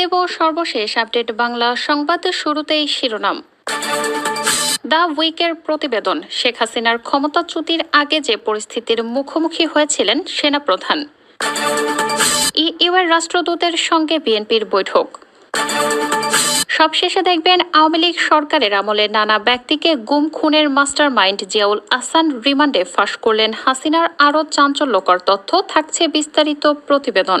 দেব সর্বশেষ আপডেট বাংলা সংবাদ শুরুতেই শিরোনাম। দ্য উইকের প্রতিবেদন, শেখ হাসিনার ক্ষমতাচ্যুতির আগে যে পরিস্থিতির মুখোমুখি হয়েছিলেন সেনাপ্রধান। ইউএর রাষ্ট্রদূতের সঙ্গে বিএনপির বৈঠক। সবশেষে দেখবেন আওয়ামী লীগ সরকারের আমলে নানা ব্যক্তিকে গুম খুনের মাস্টার মাইন্ড জিয়াউল আসান রিমান্ডে ফাঁস করলেন হাসিনার আরও চাঞ্চল্যকর তথ্য থাকছে বিস্তারিত প্রতিবেদন।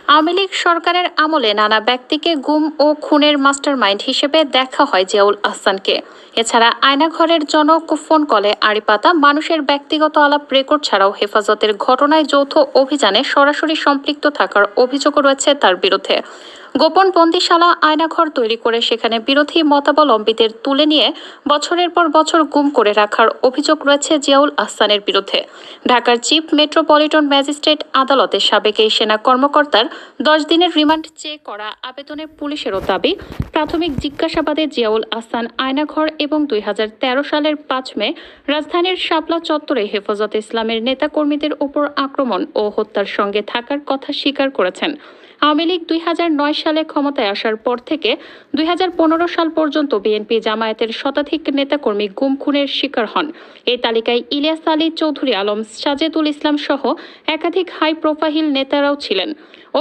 আওয়ামী লীগ সরকারের আমলে নানা ব্যক্তিকে গুম ও খুনের মাস্টারমাইন্ড হিসেবে দেখা হয় জিয়াউল আহসানকে। এছাড়া আয়নাঘরের জনক ফোন কলে আড়িপাতা মানুষের ব্যক্তিগত আলাপ রেকর্ড ছাড়াও হেফাজতের ঘটনায় যৌথ অভিযানে সরাসরি সম্পৃক্ত থাকার অভিযোগ রয়েছে তার বিরুদ্ধে। গোপন বন্দিশালা আয়নাঘর তৈরি করে সেখানে বিরোধী মতাবলম্বীদের তুলে নিয়ে বছরের পর বছর গুম করে রাখার অভিযোগ রয়েছে জিয়াউল আহসানের বিরুদ্ধে। ঢাকার চিফ মেট্রোপলিটন ম্যাজিস্ট্রেট আদালতে সাবেক এই সেনা কর্মকর্তার দশ দিনের রিমান্ড চেয়ে করা আবেদনে পুলিশেরও দাবি, প্রাথমিক জিজ্ঞাসাবাদে জিয়াউল আহসান আয়নাঘর এবং দুই সালের পাঁচ মে রাজধানীর শাপলা চত্বরে হেফাজত ইসলামের নেতাকর্মীদের উপর আক্রমণ ও হত্যার সঙ্গে থাকার কথা স্বীকার করেছেন। আওয়ামী লীগ দুই সালে ক্ষমতায় আসার পর থেকে দুই হাজার পনেরো সাল পর্যন্ত বিএনপি জামায়াতের শতাধিক নেতাকর্মী গুম খুনের শিকার হন। এই তালিকায় ইলিয়াস আলী চৌধুরী আলম, সাজেদুল ইসলাম সহ একাধিক হাই প্রোফাইল নেতারাও ছিলেন।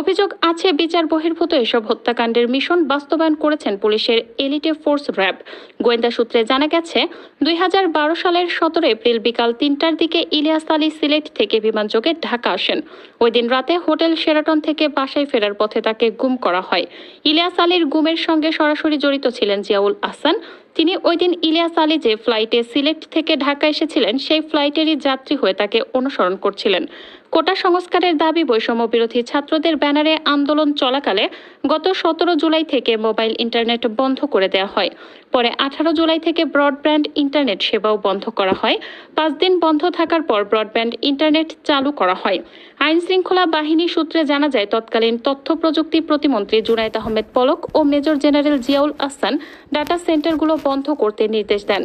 অভিযোগ আছে, বিচার বহির্ভূত এসব হত্যাকাণ্ডের মিশন বাস্তবায়ন করেছেন পুলিশের এলিটে ফোর্স র্যাব। গোয়েন্দা সূত্রে জানা গেছে, দুই হাজার বারো সালের সতেরো এপ্রিল বিকাল তিনটার দিকে ইলিয়াস আলী সিলেট থেকে বিমানযোগে ঢাকা আসেন। ওই দিন রাতে হোটেল শেরাটন থেকে বাসায় ফেরার পথে তাকে গুম করা হয়। ইলিয়াস আলীর গুমের সঙ্গে সরাসরি জড়িত ছিলেন জিয়াউল আহসান। তিনি ওই দিন ইলিয়াস আলী যে ফ্লাইটে সিলেট থেকে ঢাকা এসেছিলেন, সেই ফ্লাইটেরই যাত্রী হয়ে তাকে অনুসরণ করছিলেন। কোটা সংস্কারের দাবি বৈষম্য বিরোধী ছাত্রদের ব্যানারে আন্দোলন চলাকালে গত সতেরো জুলাই থেকে মোবাইল ইন্টারনেট বন্ধ করে দেওয়া হয়। পরে আঠারো জুলাই থেকে ব্রডব্যান্ড ইন্টারনেট সেবাও বন্ধ করা হয়। পাঁচ দিন বন্ধ থাকার পর ব্রডব্যান্ড ইন্টারনেট চালু করা হয়। আইন শৃঙ্খলা বাহিনী সূত্রে জানা যায়, তৎকালীন তথ্য প্রযুক্তি প্রতিমন্ত্রী জুনায়েদ আহমেদ পলক ও major general Ziaul Ahsan data সেন্টারগুলো বন্ধ করতে নির্দেশ দেন।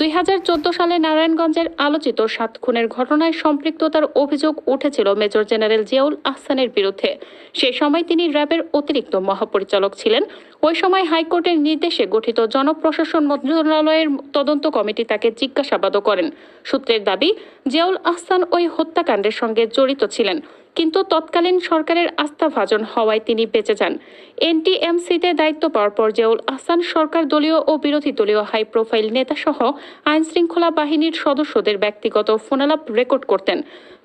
দুই সালে নারায়ণগঞ্জের আলোচিত সাত খুনের ঘটনায় সম্পৃক্ততার অভিযোগ উঠেছিল মেজর জেনারেল জিয়াউল আহসানের বিরুদ্ধে। সে সময় তিনি র্যাবের অতিরিক্ত মহাপরিচালক ছিলেন। ওই সময় হাইকোর্টের নির্দেশে গঠিত জনপ্রশাসন মন্ত্রণালয়ের তদন্ত কমিটি তাকে জিজ্ঞাসাবাদও করেন। সূত্রের দাবি, জিয়াউল আহসান ওই হত্যাকাণ্ডের সঙ্গে জড়িত ছিলেন। কিন্তু তৎকালীন সরকারের আস্থাভাজন হওয়ায় তিনি বেঁচে যান। এনটিএমসিতে দায়িত্ব পাওয়ার পর জিয়াউল আহসান সরকার দলীয় ও বিরোধী দলীয় হাই প্রোফাইল নেতাসহ আইন শৃঙ্খলা বাহিনীর সদস্যদের ব্যক্তিগত ফোনালাপ রেকর্ড করতেন।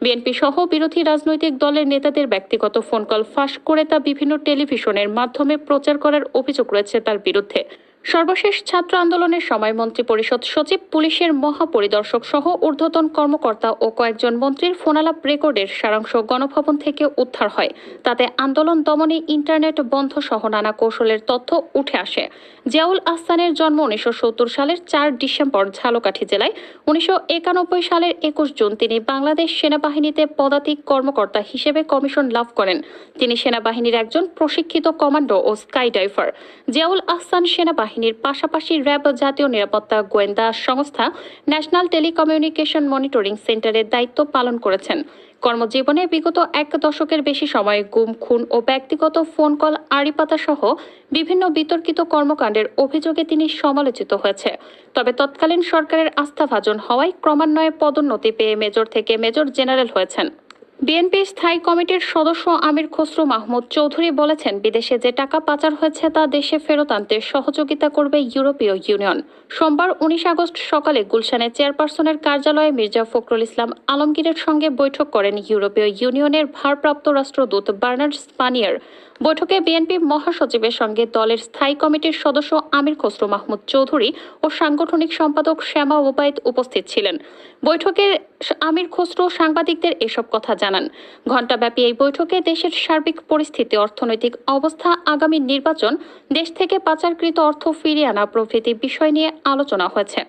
বিএনপি সহ বিরোধী রাজনৈতিক দলের নেতাদের ব্যক্তিগত ফোন কল ফাঁস করে তা বিভিন্ন টেলিভিশনের মাধ্যমে প্রচার করার অভিযোগ রয়েছে তার বিরুদ্ধে। সর্বশেষ ছাত্র আন্দোলনের সময় মন্ত্রী পরিষদ সচিব, পুলিশের মহাপরিদর্শক সহ ঊর্ধ্বতন কর্মকর্তা ও কয়েকজন মন্ত্রীর ফোনালাপ রেকর্ডের সারাংশ গণভবন থেকে উদ্ধার হয়। তাতে আন্দোলন দমনে ইন্টারনেট বন্ধ সহ নানা কৌশলের তথ্য উঠে আসে। জিয়াউল আহসানের জন্ম উনিশশো সত্তর সালের চার ডিসেম্বর ঝালকাঠি জেলায়। উনিশশো একানব্বই সালের একুশ জুন তিনি বাংলাদেশ সেনাবাহিনীতে পদাতিক কর্মকর্তা হিসেবে কমিশন লাভ করেন। তিনি সেনাবাহিনীর একজন প্রশিক্ষিত কমান্ডো ও স্কাই ডাইভার জিয়াউল আহসান সেনাবাহিনীর পাশাপাশি র্যাব জাতীয় নিরাপত্তা গোয়েন্দা সংস্থা ন্যাশনাল টেলিকমিউনিকেশন মনিটরিং সেন্টারের দায়িত্ব পালন করেছেন। কর্মজীবনে বিগত এক দশকের বেশি সময় গুম, খুন ও ব্যক্তিগত ফোন কল, আড়িপাতা সহ বিভিন্ন বিতর্কিত কর্মকাণ্ডের অভিযোগে তিনি সমালোচিত হয়েছে। তবে তৎকালীন সরকারের আস্থাভাজন হওয়ায় ক্রমান্বয়ে পদোন্নতি পেয়ে মেজর থেকে মেজর জেনারেল হয়েছেন। বিএনপি স্থায়ী কমিটির সদস্য আমির খসরু মাহমুদ চৌধুরী বলেছেন, বিদেশে যে টাকা পাচার হয়েছে তা দেশে ফেরত আনতে সহযোগিতা করবে ইউরোপীয় ইউনিয়ন। সোমবার উনিশ আগস্ট সকালে গুলশানে চেয়ারপারসনের কার্যালয়ে মির্জা ফখরুল ইসলাম আলমগীরের সঙ্গে বৈঠক করেন ইউরোপীয় ইউনিয়নের ভারপ্রাপ্ত রাষ্ট্রদূত বার্নার্ড স্পানিয়ার। বৈঠকে বিএনপি মহাসচিবের সঙ্গে দলের স্থায়ী কমিটির সদস্য আমির খসরু মাহমুদ চৌধুরী ও সাংগঠনিক সম্পাদক শ্যামা ওবায়দ উপস্থিত ছিলেন। বৈঠকে আমির খসরু সাংবাদিকদের এসব কথা জানান। ঘণ্টাব্যাপী এই বৈঠকে দেশের সার্বিক পরিস্থিতি, অর্থনৈতিক অবস্থা, আগামী নির্বাচন, দেশ থেকে পাচারকৃত অর্থ ফিরিয়ে আনা প্রভৃতি বিষয় নিয়ে আলোচনা হয়েছে।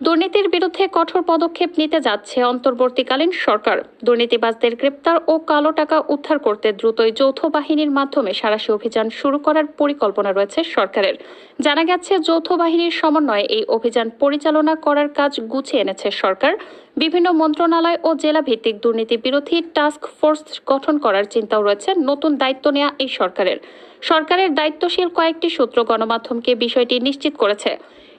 দুর্নীতির বিরুদ্ধে কঠোর পদক্ষেপ নিতে যাচ্ছে অন্তর্বর্তীকালীন সরকার। দুর্নীতিবাজদের গ্রেপ্তার ও কালো টাকা উদ্ধার করতে দ্রুতই যৌথ বাহিনীর মাধ্যমে সারাশি অভিযান শুরু করার পরিকল্পনা রয়েছে সরকারের। জানা গেছে, যৌথ বাহিনীর সমন্বয়ে এই অভিযান পরিচালনা করার কাজ গুছিয়ে এনেছে সরকার। বিভিন্ন মন্ত্রণালয় ও জেলা ভিত্তিক দুর্নীতি বিরোধী টাস্ক ফোর্স গঠন করার চিন্তাও রয়েছে নতুন দায়িত্ব নেওয়া এই সরকারের। সরকারের দায়িত্বশীল কয়েকটি সূত্র গণমাধ্যমকে বিষয়টি নিশ্চিত করেছে।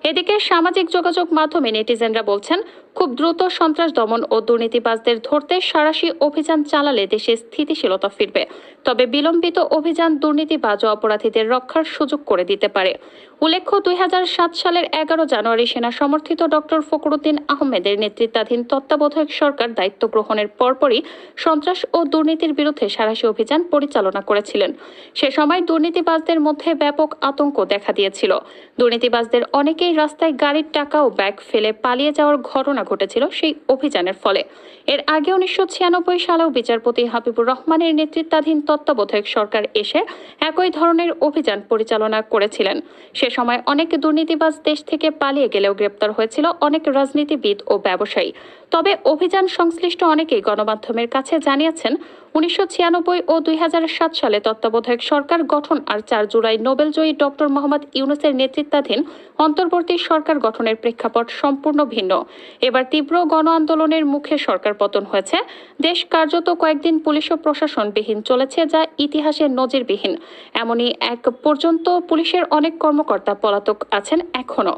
এদিকে সামাজিক যোগাযোগ মাধ্যমে নেটিজেনরা বলছেন খুব দ্রুত সন্ত্রাস দমন ও দুর্নীতিবাজদের ধরতে সারাশি অভিযান চালালে দেশে স্থিতিশীলতা ফিরবে। তবে বিলম্বিত অভিযান দুর্নীতিবাজ অপরাধীদের রক্ষার সুযোগ করে দিতে পারে। উল্লেখ্য, দুই হাজার সাত সালের এগারো জানুয়ারি সেনা সমর্থিত ডক্টর ফখরুদ্দিন আহমেদের নেতৃত্বাধীন তত্ত্বাবধায়ক সরকার দায়িত্ব গ্রহণের পরপরই সন্ত্রাস ও দুর্নীতির বিরুদ্ধে সারাশি অভিযান পরিচালনা করেছিলেন। সে সময় দুর্নীতিবাজদের মধ্যে ব্যাপক আতঙ্ক দেখা দিয়েছিল। দুর্নীতিবাজদের অনেকেই রাস্তায় গাড়ির টাকা ও ব্যাগ ফেলে পালিয়ে যাওয়ার ঘটনা ঘটেছিল সেই অভিযানের ফলে। এর আগে উনিশশো ছিয়ানব্বই সালেও বিচারপতি হাবিবুর রহমানের নেতৃত্বাধীন তত্ত্বাবধায়ক সরকার এসে একই ধরনের অভিযান পরিচালনা করেছিলেন। সে সময় অনেক দুর্নীতিবাজ দেশ থেকে পালিয়ে গেলেও গ্রেপ্তার হয়েছিল অনেক রাজনীতিবিদ ও ব্যবসায়ী। তবে অভিযান সংশ্লিষ্ট অনেকেই গণমাধ্যমের কাছে জানিয়েছেন, উনিশশো ছিয়ানব্বই ও দুই সালে তত্ত্বাবধায়ক সরকার গঠন আর চার জুলাই নোবেলজয়ী ডক্টর মোহাম্মদ ইউনুসের নেতৃত্বাধীন অন্তর্বর্তী সরকার গঠনের প্রেক্ষাপট সম্পূর্ণ ভিন্ন। এবার তীব্র গণ আন্দোলনের মুখে সরকার পতন হয়েছে। দেশ কার্যত কয়েকদিন পুলিশ ও প্রশাসনবিহীন চলেছে যা ইতিহাসে নজিরবিহীন। এমনই এক পর্যন্ত পুলিশের অনেক কর্মকর্তা পলাতক আছেন এখনও।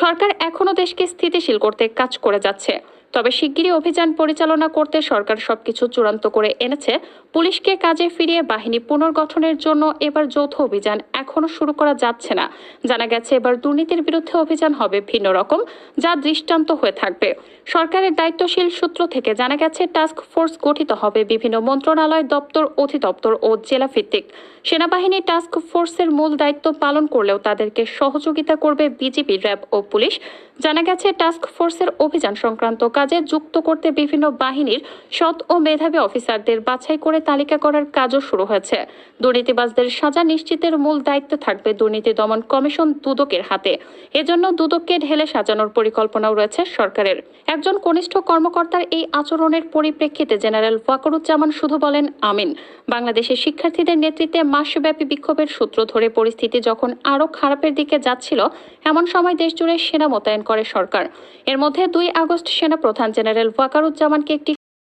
সরকার এখনও দেশকে স্থিতিশীল করতে কাজ করে যাচ্ছে। তবে শিগগিরই অভিযান পরিচালনা করতে সরকার সবকিছু চূড়ান্ত করে এনেছে। পুলিশকে কাজে ফিরিয়ে বাহিনী পুনর্গঠনের জন্য এবার যৌথ অভিযান এখনও শুরু করা যাচ্ছে না। জানা গেছে, এবার দুর্নীতির বিরুদ্ধে অভিযান হবে ভিন্ন রকম, যা দৃষ্টান্ত হয়ে থাকবে। সরকারের দায়িত্বশীল সূত্র থেকে জানা গেছে, টাস্ক ফোর্স গঠিত হবে বিভিন্ন মন্ত্রণালয় দপ্তর, অধিদপ্তর ও জেলা ভিত্তিক। সেনাবাহিনী টাস্ক ফোর্সের মূল দায়িত্ব পালন করলেও তাদেরকে সহযোগিতা করবে বিজিবি, র্যাব ও পুলিশ। জানা গেছে, টাস্ক ফোর্সের অভিযান সংক্রান্ত কাজে যুক্ত করতে বিভিন্ন বাহিনীর সৎ ও মেধাবী অফিসারদের বাছাই করে তালিকা করার কাজও শুরু হয়েছে। দুর্নীতিবাজদের সাজা নিশ্চিতের মূল দায়িত্ব থাকবে দুর্নীতি দমন কমিশন দুদকের হাতে। এজন্য দুদককে ঢেলে সাজানোর পরিকল্পনাও রয়েছে সরকারের। একজন কনিষ্ঠ কর্মকর্তার এই আচরণের পরিপ্রেক্ষিতে জেনারেল ওয়াকরুজ্জামান শুধু বলেন, আমিন। বাংলাদেশের শিক্ষার্থীদের নেতৃত্বে মাসব্যাপী বিক্ষোভের সূত্র ধরে পরিস্থিতি যখন আরও খারাপের দিকে যাচ্ছিল, এমন সময় দেশজুড়ে সেনা মোতায়েন করে সরকার। এর মধ্যে দুই আগস্ট সেনা প্রধান জেনারেল ওয়াকারুজ্জামানকে একটি